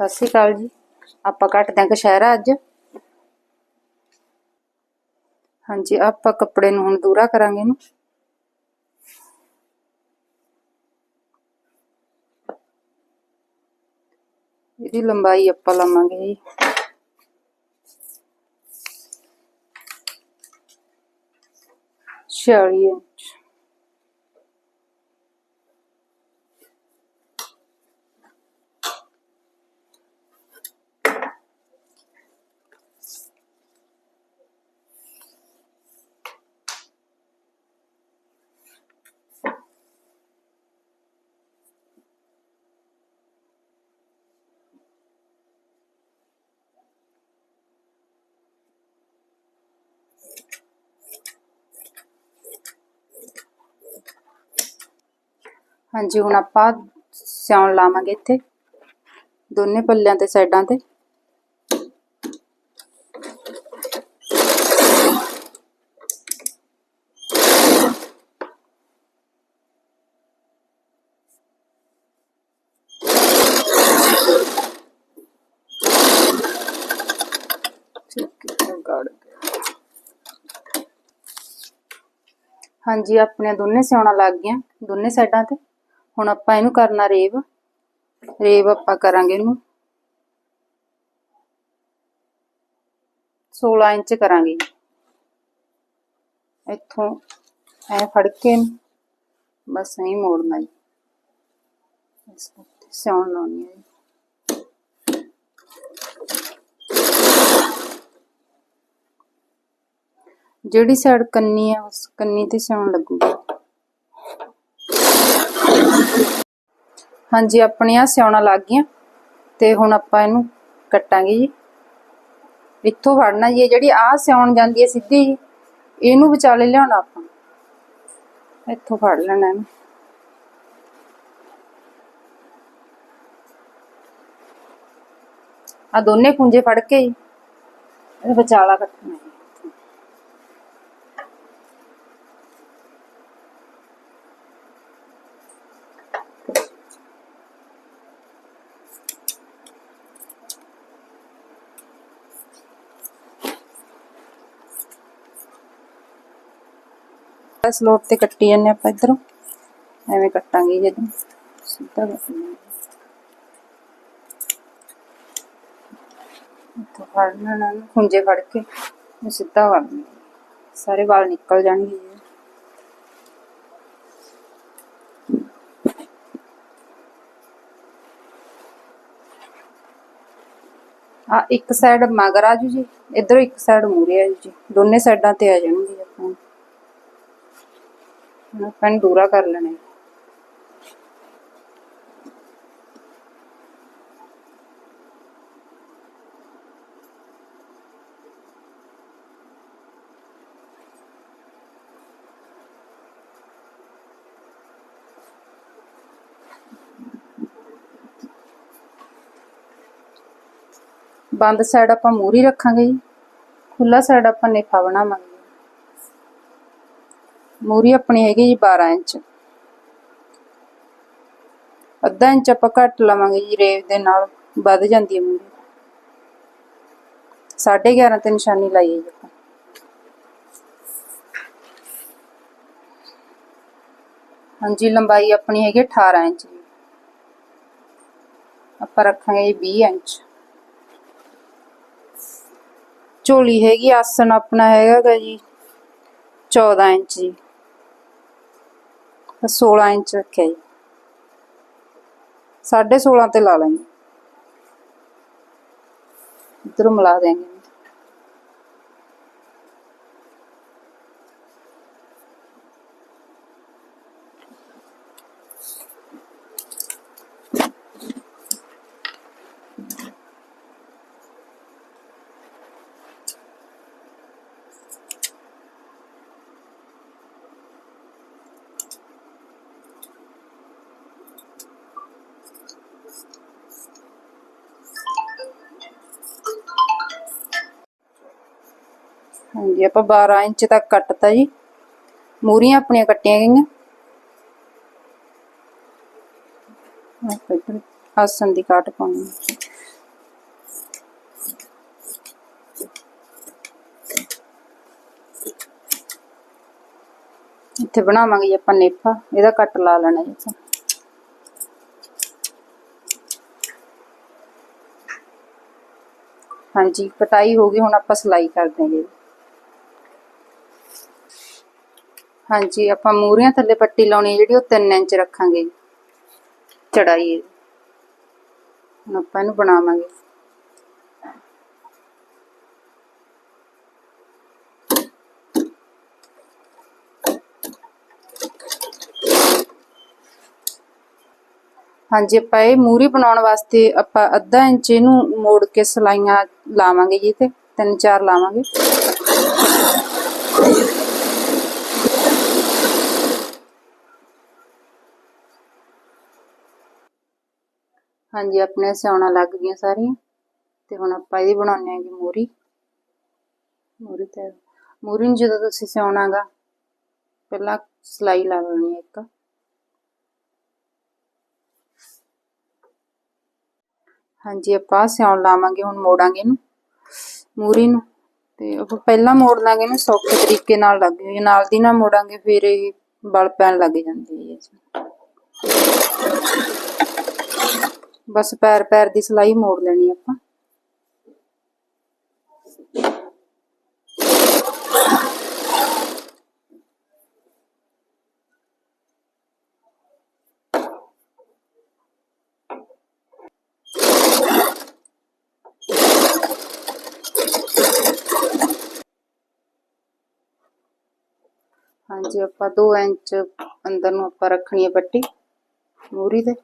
ਸਤਿ ਸ਼੍ਰੀ ਅਕਾਲ ਜੀ ਆਪਾਂ ਕੱਟਦੇ ਹਾਂ ਕਸ਼ਹਿਰਾ ਅੱਜ ਹਾਂਜੀ ਆਪਾਂ ਕੱਪੜੇ ਨੂੰ ਹੁਣ ਦੂਰਾ ਕਰਾਂਗੇ ਇਹਨੂੰ ਇਹਦੀ ਲੰਬਾਈ ਆਪਾਂ ਲਵਾਂਗੇ ਜੀ ਛਿਆਲੀ ਇੰਚ ਹਾਂਜੀ ਹੁਣ ਆਪਾਂ ਸਿਉਣ ਲਾਵਾਂਗੇ ਇੱਥੇ ਦੋਨੇ ਪੱਲਿਆਂ ਤੇ ਸਾਈਡਾਂ ਤੇ ਠੀਕ ਹੈ ਗੜ ਗਿਆ ਹਾਂਜੀ ਆਪਣੇ ਦੋਨੇ ਸਿਉਣਾ ਲੱਗ ਗਈਆਂ ਦੋਨੇ ਸਾਈਡਾਂ ਤੇ ਹੁਣ ਆਪਾਂ ਇਹਨੂੰ ਕਰਨਾ ਰੇਵ ਰੇਵ ਆਪਾਂ ਕਰਾਂਗੇ ਇਹਨੂੰ 16 ਇੰਚ ਕਰਾਂਗੇ ਜੀ। ਇੱਥੋਂ ਐ ਫੜ ਕੇ ਬਸ ਐਂ ਮੋੜਨਾ ਜੀ ਇਸ ਉੱਤੇ ਸਿਉਣ ਲਾਉਣੀ ਹੈ ਜੀ। ਜਿਹੜੀ ਸਾਈਡ ਕੰਨੀ ਹੈ ਉਸ ਕੰਨੀ ਤੇ ਸਿਉਣ ਲੱਗੂਗਾ ਹਾਂਜੀ, ਆਪਣੀਆਂ ਸਿਉਣਾ ਲੱਗ ਗਈਆਂ। ਤੇ ਹੁਣ ਆਪਾਂ ਇਹਨੂੰ ਕੱਟਾਂਗੇ ਜੀ। ਇੱਥੋਂ ਫੜਨਾ ਜੀ ਜਿਹੜੀ ਆਹ ਸਿਉਣ ਜਾਂਦੀ ਹੈ ਸਿੱਧੀ ਜੀ, ਇਹਨੂੰ ਵਿਚਾਲੇ ਲਿਆਉਣਾ ਆਪਾਂ। ਇੱਥੋਂ ਫੜ ਲੈਣਾ ਇਹਨੂੰ। ਆ ਦੋਨੇ ਕੁੰਜੇ ਫੜ ਕੇ ਜੀ ਇਹ ਵਿਚਾਲਾ ਕੱਟਣਾ। ਹੈ ਇਸ ਲੋਟ ਤੇ ਕੱਟੀ ਜਾਂਦੇ ਆਪਾਂ ਇਧਰੋਂ ਐਵੇਂ ਕੱਟਾਂਗੇ ਜਦੋਂ ਸਿੱਧਾ ਕੱਟਣਾ ਇੱਥੋਂ ਫੜਨਾ ਨਾ ਖੁੰਝੇ ਫੜ ਕੇ ਇਹ ਸਿੱਧਾ ਕਰਨਾ ਸਾਰੇ ਵਾਲ ਨਿਕਲ ਜਾਣਗੇ ਜੀ। ਆ ਇੱਕ ਸਾਈਡ ਮਗਰ ਆ ਜੂ ਜੀ ਇਧਰੋਂ ਇੱਕ ਸਾਈਡ ਮੂਰੇ ਆ ਜੂ ਜੀ ਦੋਨੇ ਸਾਈਡਾਂ ਤੇ ਆ ਜਾਣਗੇ ਆਪਾਂ ਹੁਣ ਆਪਾਂ ਨੂੰ ਦੂਰਾ ਕਰ ਲੈਣਾ ਹੈ। ਬੰਦ ਸਾਈਡ ਆਪਾਂ ਮੂਰੀ ਰੱਖਾਂਗੇ ਜੀ ਖੁੱਲਾ ਸਾਈਡ ਆਪਾਂ ਨੇਫਾ ਬਣਾਵਾਂਗੇ ਮੂਰੀ ਆਪਣੀ ਹੈਗੀ ਜੀ 12 ਇੰਚ। ਅੱਧਾ ਇੰਚ ਆਪਾਂ ਘੱਟ ਲਵਾਂਗੇ ਜੀ ਰੇਵ ਦੇ ਨਾਲ, ਵੱਧ ਜਾਂਦੀ ਹੈ ਮੂਰੀ। 11.5 ਤੇ ਨਿਸ਼ਾਨੀ ਲਾਈਏ ਜੀ ਆਪਾਂ। ਹਾਂਜੀ, ਲੰਬਾਈ ਆਪਣੀ ਹੈਗੀ 18 ਇੰਚ ਜੀ। ਆਪਾਂ ਰੱਖਾਂਗੇ ਜੀ 20 ਇੰਚ। ਝੋਲੀ ਹੈਗੀ, ਆਸਣ ਆਪਣਾ ਹੈਗਾ ਜੀ 14 ਇੰਚ ਜੀ। 16 ਇੰਚ ਰੱਖਿਆ ਜੀ। 16.5 ਤੇ ਲਾ ਲਾਂਗੇ। ਇਧਰੋਂ ਮਿਲਾ ਦੇਂਗੇ ਹਾਂਜੀ ਆਪਾਂ 12 ਇੰਚ ਤੱਕ ਕੱਟਤਾ ਜੀ ਮੂਰੀਆਂ ਆਪਣੀਆਂ ਕੱਟੀਆਂ ਗਈਆਂ ਆਪਾਂ ਇੱਧਰ ਆਸਨ ਦੀ ਕਾਟ ਪਾਉਣੀ ਹੈ। ਇੱਥੇ ਬਣਾਵਾਂਗੇ ਜੀ ਆਪਾਂ ਨੇਫਾ ਇਹਦਾ ਕੱਟ ਲਾ ਲੈਣਾ ਜੀ ਆਪਾਂ ਹਾਂਜੀ ਕਟਾਈ ਹੋ ਗਈ ਹੁਣ ਆਪਾਂ ਸਿਲਾਈ ਕਰਦੇ ਹਾਂ ਜੀ ਹਾਂਜੀ ਆਪਾਂ ਮੂਰੀਆਂ ਥੱਲੇ ਪੱਟੀ ਲਾਉਣੀ ਹੈ ਜਿਹੜੀ ਉਹ 3 ਇੰਚ ਰੱਖਾਂਗੇ ਜੀ ਚੜਾਈ ਇਹਦੀ। ਹੁਣ ਆਪਾਂ ਇਹਨੂੰ ਬਣਾਵਾਂਗੇ ਹਾਂਜੀ ਆਪਾਂ ਇਹ ਮੂਰੀ ਬਣਾਉਣ ਵਾਸਤੇ ਆਪਾਂ ਅੱਧਾ ਇੰਚ ਇਹਨੂੰ ਮੋੜ ਕੇ ਸਲਾਈਆਂ ਲਾਵਾਂਗੇ ਜੀ ਤੇ ਤਿੰਨ ਚਾਰ ਲਾਵਾਂਗੇ ਹਾਂਜੀ, ਆਪਣੇ ਸਿਉਣਾ ਲੱਗ ਗਈਆਂ ਸਾਰੀਆਂ। ਤੇ ਹੁਣ ਆਪਾਂ ਇਹਦੀ ਬਣਾਉਣੇ ਆਂਗੇ ਮੂਰੀ। ਮੂਰੀ ਤੇ, ਮੂਰੀ ਨੂੰ ਜਦੋਂ ਤੁਸੀਂ ਸਿਉਣਾਗਾ, ਪਹਿਲਾਂ ਸਲਾਈ ਲਾ ਲੈਣੀ ਹੈ ਇੱਕ। ਹਾਂਜੀ, ਆਪਾਂ ਸਿਉਣ ਲਾਵਾਂਗੇ, ਹੁਣ ਮੋੜਾਂਗੇ ਇਹਨੂੰ, ਮੂਰੀ ਨੂੰ। ਤੇ ਆਪਾਂ ਪਹਿਲਾਂ ਮੋੜ ਲਾਂਗੇ ਇਹਨੂੰ, ਸੌਖੇ ਤਰੀਕੇ ਨਾਲ ਲੱਗ ਜੇ ਨਾਲ ਦੀ ਨਾਲ ਮੋੜਾਂਗੇ, ਫਿਰ ਇਹ ਬਲ ਪੈਣ ਲੱਗ ਜਾਂਦੀ ਹੈ ਜੀ। ਬਸ ਪੈਰ ਪੈਰ ਦੀ ਸਲਾਈ ਮੋੜ ਲੈਣੀ ਆਪਾਂ ਹਾਂਜੀ ਆਪਾਂ 2 ਇੰਚ ਅੰਦਰ ਨੂੰ ਆਪਾਂ ਰੱਖਣੀ ਹੈ ਪੱਟੀ ਮੂਰੀ ਤੇ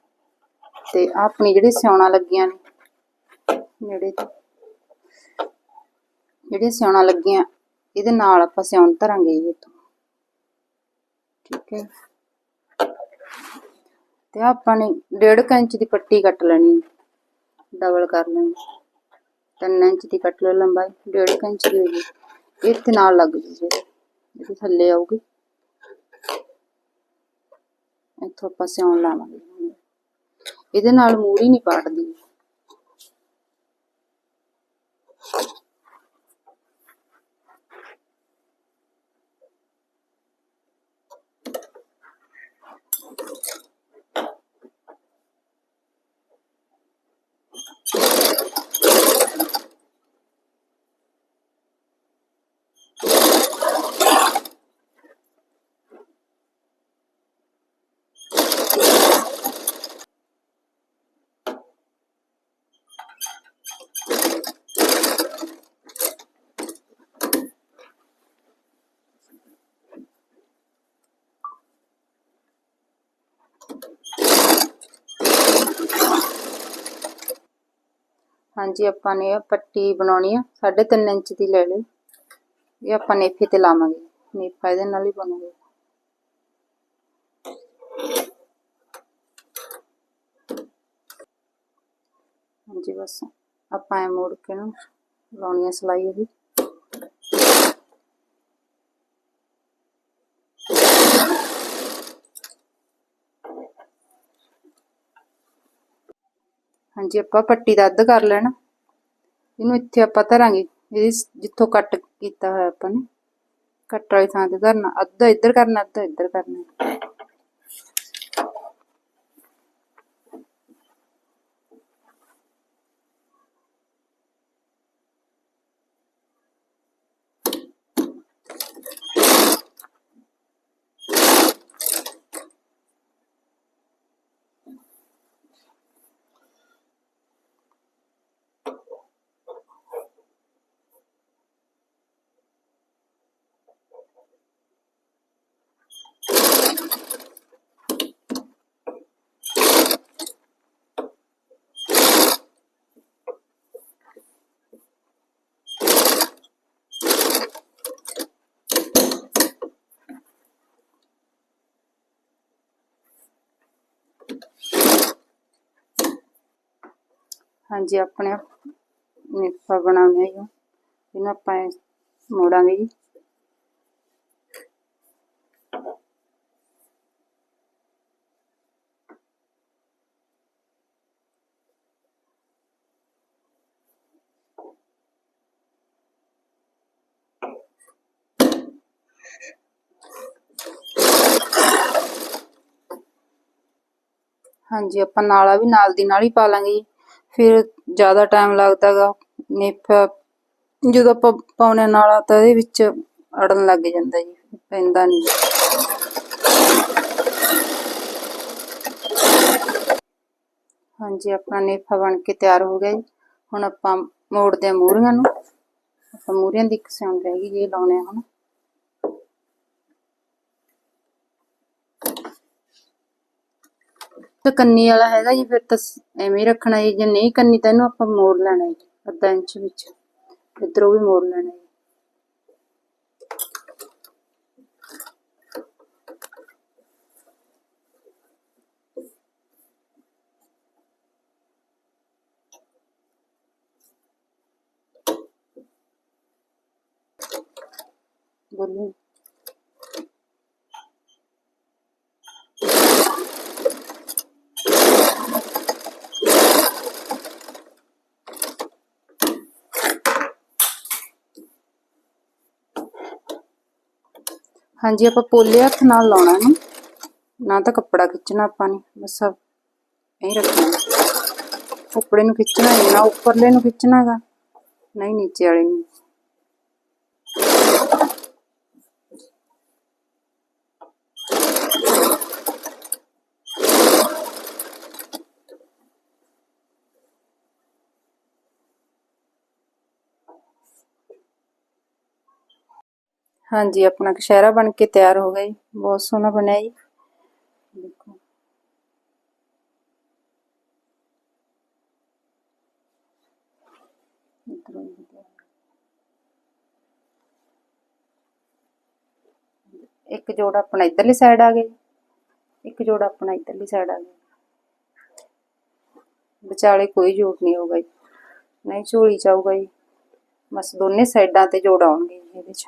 ਤੇ ਆਪਣੀ ਜਿਹੜੀ ਸਿਉਣਾ ਲੱਗੀਆਂ ਨੇ ਨੇੜੇ ਤੇ ਸਿਉਣਾ ਲੱਗੀਆਂ, ਇਹਦੇ ਨਾਲ ਆਪਾਂ ਸਿਉਣ ਧਰਾਂਗੇ ਜੀ ਇੱਥੋਂ ਠੀਕ ਹੈ। ਤੇ ਆਪਾਂ ਨੇ 1.5 ਇੰਚ ਦੀ ਪੱਟੀ ਕੱਟ ਲੈਣੀ ਡਬਲ ਕਰ ਲੈਣੀ 3 ਇੰਚ ਦੀ ਕੱਟ ਲਓ ਲੰਬਾਈ 1.5 ਇੰਚ ਦੀ ਹੋਈ ਇੱਥੇ ਨਾਲ ਲੱਗ ਜੂ ਜੀ। ਥੱਲੇ ਆਊਗੀ। ਇੱਥੋਂ ਆਪਾਂ ਸਿਉਣ ਲਾਵਾਂਗੇ। ਇਹਦੇ ਨਾਲ ਮੂਹਰੀ ਨਹੀਂ ਪਾਟਦੀ ਹਾਂਜੀ, ਆਪਾਂ ਨੇ ਇਹ ਪੱਟੀ ਬਣਾਉਣੀ ਆ 3.5 ਇੰਚ ਦੀ ਲੈ ਲਈ ਇਹ ਆਪਾਂ ਨੇਫੇ ਤੇ ਲਾਵਾਂਗੇ। ਨੇਫਾ ਇਹਦੇ ਨਾਲ ਹੀ ਬਣੂਗਾ। ਹਾਂਜੀ, ਬਸ ਆਪਾਂ ਐ ਮੋੜ ਕੇ ਨਾ ਲਾਉਣੀ ਆ ਸਲਾਈ ਇਹਦੀ। ਹਾਂਜੀ, ਆਪਾਂ ਪੱਟੀ ਦਾ ਅੱਧ ਕਰ ਲੈਣਾ। ਇਹਨੂੰ ਇੱਥੇ ਆਪਾਂ ਧਰਾਂਗੇ। ਇਹਦੀ ਜਿੱਥੋਂ ਕੱਟ ਕੀਤਾ ਹੋਇਆ ਆਪਾਂ ਨੇ। ਕੱਟ ਵਾਲੀ ਥਾਂ ਤੇ ਧਰਨਾ। ਅੱਧਾ ਇੱਧਰ ਕਰਨਾ, ਅੱਧਾ ਇੱਧਰ ਕਰਨਾ। ਹਾਂਜੀ, ਆਪਣੇ ਨਿੱਪਾ ਬਣਾਉਣੇ ਜੀ। ਇਹਨਾਂ ਆਪਾਂ ਮੋੜਾਂਗੇ ਜੀ। ਹਾਂਜੀ, ਆਪਾਂ ਨਾਲਾ ਵੀ ਨਾਲ ਦੀ ਨਾਲ ਹੀ ਪਾ ਲਾਂਗੇ ਜੀ। ਫਿਰ ਜ਼ਿਆਦਾ ਟਾਈਮ ਲੱਗਦਾ ਗਾ ਨੇਫਾ ਜਦੋਂ ਆਪਾਂ ਪਾਉਣੇ ਨਾਲ ਤਾਂ ਇਹਦੇ ਵਿੱਚ ਅੜਨ ਲੱਗ ਜਾਂਦਾ ਜੀ, ਪੈਂਦਾ ਨਹੀਂ ਹਾਂਜੀ, ਆਪਣਾ ਨੇਫਾ ਬਣ ਕੇ ਤਿਆਰ ਹੋ ਗਿਆ ਜੀ। ਹੁਣ ਆਪਾਂ ਮੋੜਦੇ ਆ ਮੂਰੀਆਂ ਨੂੰ। ਆਪਾਂ ਮੂਰੀਆਂ ਦੀ ਇੱਕ ਸਿਉਣ ਰਹਿ ਗਈ ਜੀ ਲਾਉਣੇ ਆ ਹੁਣ। ਤੇ ਕੰਨੀ ਵਾਲਾ ਹੈਗਾ ਜੀ, ਫਿਰ ਤਾਂ ਐਵੇਂ ਹੀ ਰੱਖਣਾ ਜੀ, ਜੇ ਨਹੀਂ ਕੰਨੀ ਤਾਂ ਇਹਨੂੰ ਆਪਾਂ ਮੋੜ ਲੈਣਾ ਜੀ, ਅੱਧਾ ਇੰਚ ਵਿੱਚ। ਇੱਧਰੋਂ ਵੀ ਮੋੜ ਲੈਣਾ ਜੀ। ਬੋਲੋ। ਹਾਂਜੀ ਆਪਾਂ ਪੋਲੇ ਹੱਥ ਨਾਲ ਲਾਉਣਾ ਇਹਨੂੰ ਨਾ ਤਾਂ ਕੱਪੜਾ ਖਿੱਚਣਾ ਆਪਾਂ ਨੇ ਬਸ ਐਂ ਹੀ ਰੱਖਣਾ ਕੱਪੜੇ ਨੂੰ ਖਿੱਚਣਾ ਨਹੀਂ ਨਾ ਉੱਪਰਲੇ ਨੂੰ ਖਿੱਚਣਾਗਾ ਨਹੀਂ ਨੀਚੇ ਵਾਲੇ ਨੂੰ ਹਾਂਜੀ ਆਪਣਾ ਕਸ਼ਹਿਰਾ ਬਣ ਕੇ ਤਿਆਰ ਹੋ ਗਿਆ ਜੀ ਬਹੁਤ ਸੋਹਣਾ ਬਣਿਆ ਜੀ ਦੇਖੋ ਇੱਧਰੋਂ ਵੀ ਤਿਆਰ। ਇੱਕ ਜੋੜਾ ਆਪਣਾ ਇਧਰਲੀ ਸਾਈਡ ਆ ਗਿਆ ਜੀ ਇੱਕ ਜੋੜਾ ਆਪਣਾ ਇਧਰਲੀ ਸਾਈਡ ਆ ਗਿਆ ਵਿਚਾਲੇ ਕੋਈ ਜੋੜ ਨਹੀਂ ਹੋਊਗਾ ਜੀ ਨਹੀਂ ਝੋਲੀ ਚਾਊਗਾ ਜੀ ਬਸ ਦੋਨੇ ਸਾਈਡਾਂ ਤੇ ਜੋੜ ਆਉਣਗੇ ਜੀ ਇਹਦੇ ਚ